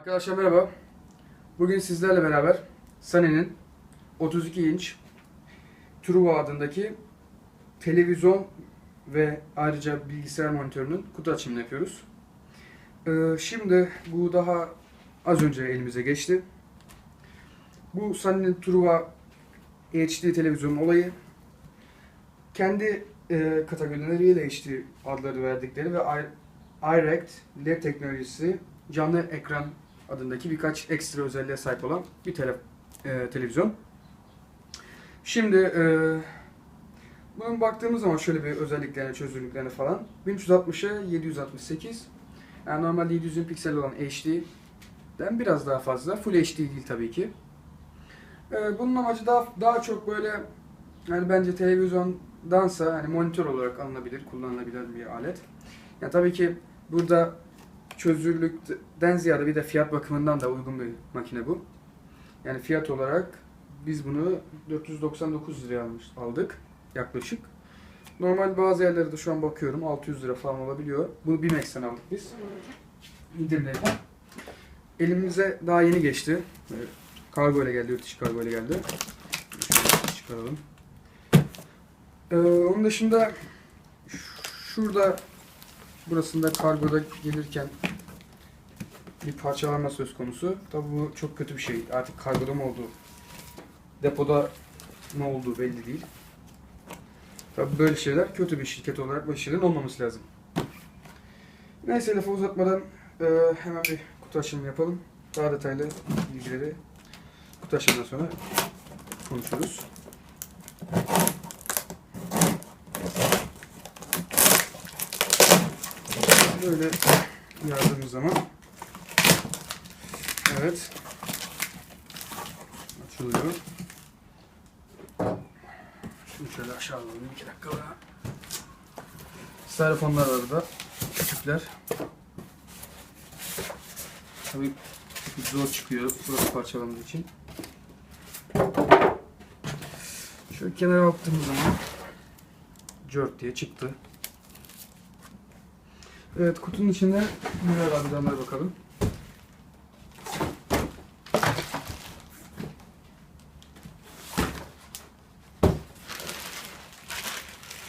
Arkadaşlar merhaba. Bugün sizlerle beraber Sony'nin 32 inç Truva adındaki televizyon ve ayrıca bilgisayar monitörünün kutu açımını yapıyoruz. Ee, şimdi bu daha az önce elimize geçti. Bu Sony'nin Truva HD televizyon olayı kendi e, kategorileriyle HD adları verdikleri ve iRect LED teknolojisi canlı ekran adındaki birkaç ekstra özelliğe sahip olan bir tele, e, televizyon. Şimdi e, bunun baktığımız zaman şöyle bir özelliklerine, çözünürlüklerine falan 1360'a 768 yani normalde 700 piksel olan HD'den biraz daha fazla. Full HD değil tabii ki. E, bunun amacı daha daha çok böyle yani bence televizyondansa hani monitör olarak alınabilir, kullanılabilir bir alet. Yani tabii ki burada çözünürlükten ziyade bir de fiyat bakımından da uygun bir makine bu. Yani fiyat olarak biz bunu 499 liraya almış, aldık yaklaşık. Normal bazı yerlerde şu an bakıyorum 600 lira falan olabiliyor. Bunu Bimex'ten aldık biz. İndirimdeyken. Elimize daha yeni geçti. Böyle Kargo ile geldi, yurt dışı kargo ile geldi. Şöyle çıkaralım. Ee, onun dışında şurada burasında kargoda gelirken bir parçalanma söz konusu. Tabi bu çok kötü bir şey. Artık kargoda mı oldu, depoda mı olduğu belli değil. Tabi böyle şeyler kötü bir şirket olarak böyle şeylerin olmaması lazım. Neyse lafı uzatmadan e, hemen bir kutu açılımı yapalım. Daha detaylı bilgileri kutu açılımından sonra konuşuruz. Böyle yardığımız zaman evet açılıyor. Şunu şöyle aşağı alalım. iki dakika daha. Styrofonlar var burada. Küçükler. Tabii zor çıkıyor burası parçalandığı için. Şöyle kenara baktığımız zaman cört diye çıktı. Evet kutunun içinde neler var bir bakalım.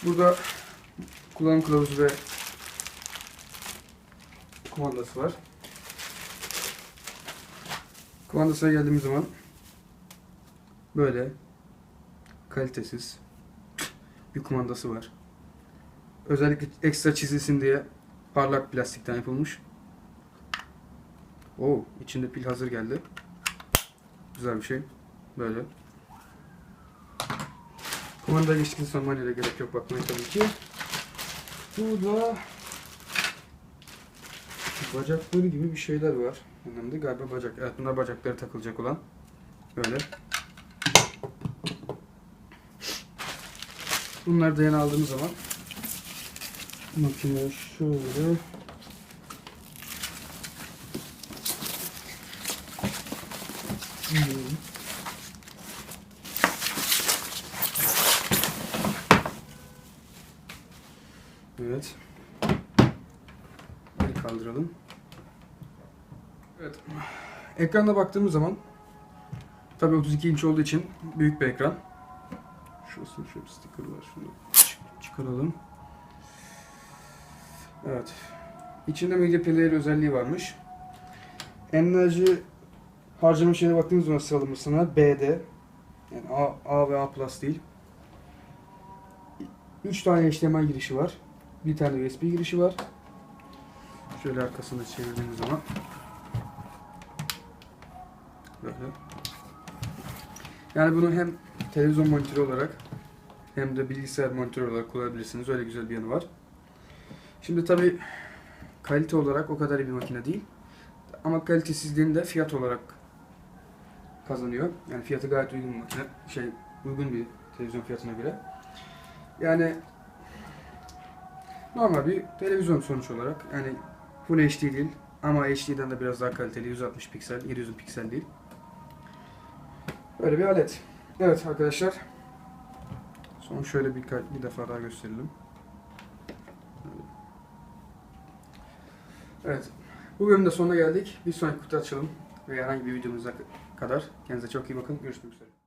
Burada kullanım kılavuzu ve kumandası var. Kumandasına geldiğimiz zaman böyle kalitesiz bir kumandası var. Özellikle ekstra çizilsin diye parlak plastikten yapılmış. Oo, içinde pil hazır geldi. Güzel bir şey. Böyle. Kumanda geçtikten sonra manuele gerek yok bakmaya tabii ki. Burada bacakları gibi bir şeyler var. Önemli galiba bacak. Evet bunlar bacakları takılacak olan. Böyle. Bunları da yana aldığımız zaman makine şöyle Hmm. Evet. Bir kaldıralım. Evet. Ekrana baktığımız zaman tabii 32 inç olduğu için büyük bir ekran. Şurasında şöyle bir sticker var. Şunu çık- çıkaralım. Evet. İçinde Media Player özelliği varmış. Enerji harcama şeyine baktığımız zaman sıralamasına B'de. Yani A, A ve A Plus değil. 3 tane HDMI girişi var. Bir tane USB girişi var. Şöyle arkasını çevirdiğimiz zaman. Böyle. Yani bunu hem televizyon monitörü olarak hem de bilgisayar monitörü olarak kullanabilirsiniz. Öyle güzel bir yanı var. Şimdi tabi kalite olarak o kadar iyi bir makine değil. Ama kalitesizliğini de fiyat olarak kazanıyor. Yani fiyatı gayet uygun bir makine. Şey uygun bir televizyon fiyatına göre. Yani normal bir televizyon sonuç olarak. Yani Full HD değil ama HD'den de biraz daha kaliteli 160 piksel, 700 piksel değil. Böyle bir alet. Evet arkadaşlar. Son şöyle bir, bir defa daha gösterelim. Evet. Bu bölümün de sonuna geldik. Bir sonraki kutu açalım ve herhangi bir videomuza kadar kendinize çok iyi bakın. Görüşmek üzere.